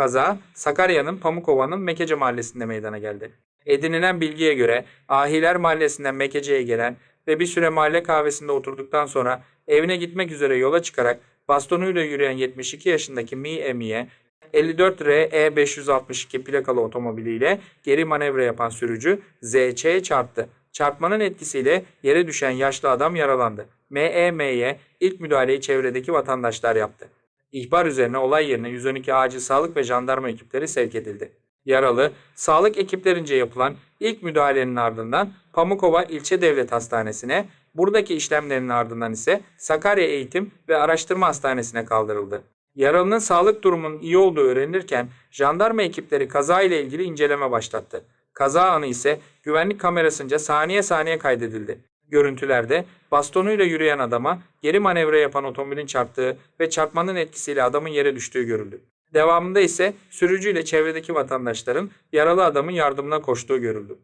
Kaza Sakarya'nın Pamukova'nın Mekece mahallesinde meydana geldi. Edinilen bilgiye göre Ahiler mahallesinden Mekece'ye gelen ve bir süre mahalle kahvesinde oturduktan sonra evine gitmek üzere yola çıkarak bastonuyla yürüyen 72 yaşındaki Mi Emi'ye 54 RE 562 plakalı otomobiliyle geri manevra yapan sürücü ZÇ'ye çarptı. Çarpmanın etkisiyle yere düşen yaşlı adam yaralandı. MEM'ye ilk müdahaleyi çevredeki vatandaşlar yaptı. İhbar üzerine olay yerine 112 acil sağlık ve jandarma ekipleri sevk edildi. Yaralı, sağlık ekiplerince yapılan ilk müdahalenin ardından Pamukova İlçe Devlet Hastanesi'ne, buradaki işlemlerin ardından ise Sakarya Eğitim ve Araştırma Hastanesi'ne kaldırıldı. Yaralının sağlık durumunun iyi olduğu öğrenirken jandarma ekipleri kaza ile ilgili inceleme başlattı. Kaza anı ise güvenlik kamerasınca saniye saniye kaydedildi. Görüntülerde bastonuyla yürüyen adama geri manevra yapan otomobilin çarptığı ve çarpmanın etkisiyle adamın yere düştüğü görüldü. Devamında ise sürücüyle çevredeki vatandaşların yaralı adamın yardımına koştuğu görüldü.